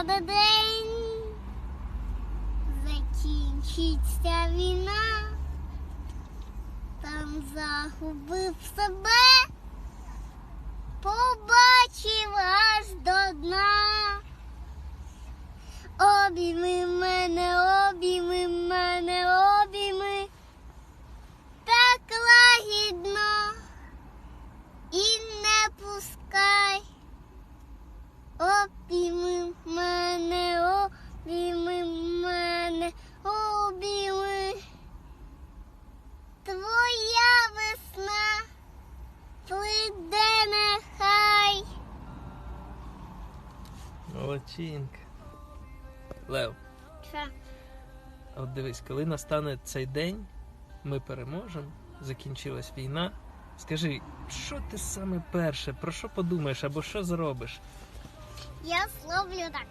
настане день, закінчиться війна, там загубив себе, побачив аж до дна. Обійми мене, обійми мене, обійми. Так лагідно. І не пускай. Обійми мене, Молодчинка. Лев, Що? от дивись, коли настане цей день, ми переможемо, закінчилась війна. Скажи, що ти саме перше, про що подумаєш або що зробиш? Я зловлю так.